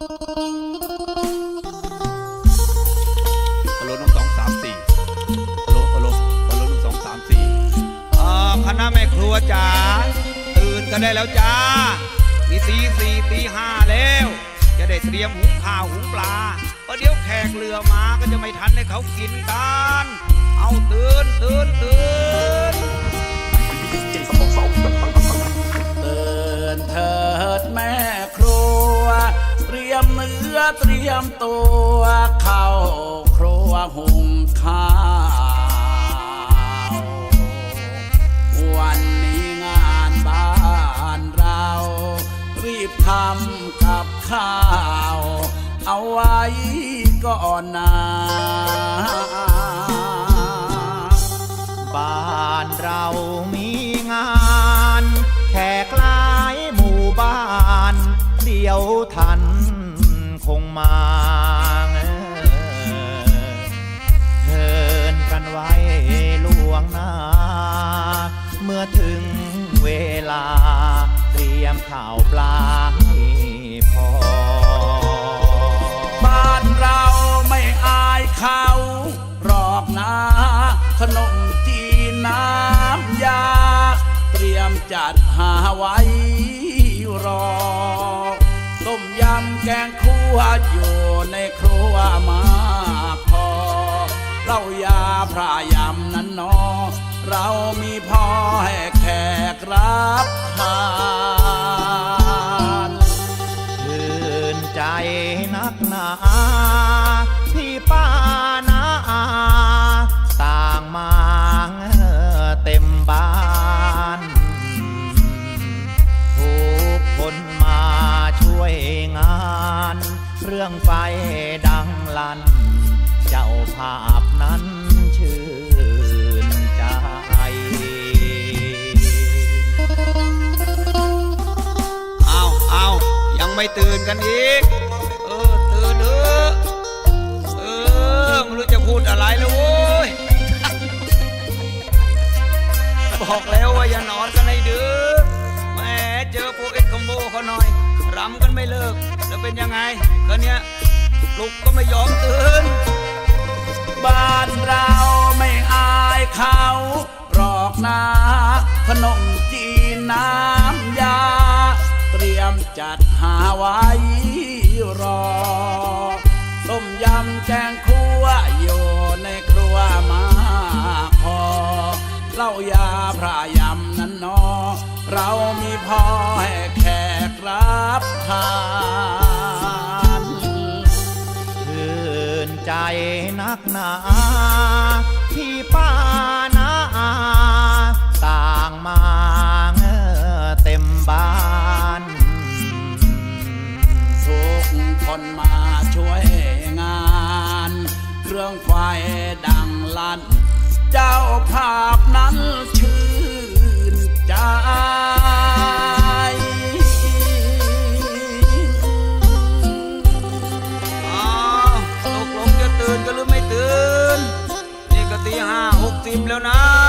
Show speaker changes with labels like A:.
A: ฮัลโหลหนึ่งสองสามสี่ฮัลโหลฮัลโหลฮัลโหลหนึ่งสองสามสี่อ่าคณะแม่ครัวจ๋าตื่นกันได้แล้วจ้านี่ตีสี่ตีห้าแล้ว จะได้เตรียมหุงข้าวหุงปลาเพราะเดี๋ยวแขกเรือมาก็จะไม่ทันให้เขากินกัน เอาตื่นตื่นตื่น
B: เตือนเถิดแม่ครัว ยมเนื้อเตรียมตัวเข้าครัวหุงข้าว วันนี้งานบ้านเรา รีบทำกับข้าว เอาไว้ก่อนนะ
C: บ้านเรามีงานแขกหลายหมู่บ้าน เดียวทัน มาเชิญกันไว้ล่วงหน้า เมื่อถึงเวลา เตรียมข่าวปลาให้พอ
B: บ้านเราไม่อายเขาหรอกนะขนมจีนน้ำยา เตรียมจัดหาไว้รอ มยำแกงคั่วอยู่ในครัวมาพอเล่ายาพระยำนั้นนอ เรามีพอให้แขกรับทาน
C: ชื่นใจนักหนาที่ป้านา ไฟดังลั่นเจ้าภาพนั้นชื่นใจ
A: เอาเอายังไม่ตื่นกันอีก เออ ตื่นเออเออไม่รู้จะพูดอะไรแล้วโว้ย บอกแล้วว่าอย่านอนกันให้ดึกแหมเจอพวกเอ็กคอมโบเขาหน่อย รำกันไม่เลิก แล้วเป็นยังไงก็เนี้ยลุกก็ไม่ยอมตื่น
B: บ้านเราไม่อายเขาหรอกนะขนมจีนน้ำยา เตรียมจัดหาไว้รอ ต้มยำแกงคั่วอยู่ในครัวมาพอเหล้ายาพระยำนั้นนอ เรามีพอให้แขก รับทาน
C: ชื่นใจนักหนา ที่ป้านาต่างมาเต็มบ้าน
B: ทุกคนมาช่วยงาน เครื่องไฟดังลั่น เจ้าภา
A: ตื่นนี่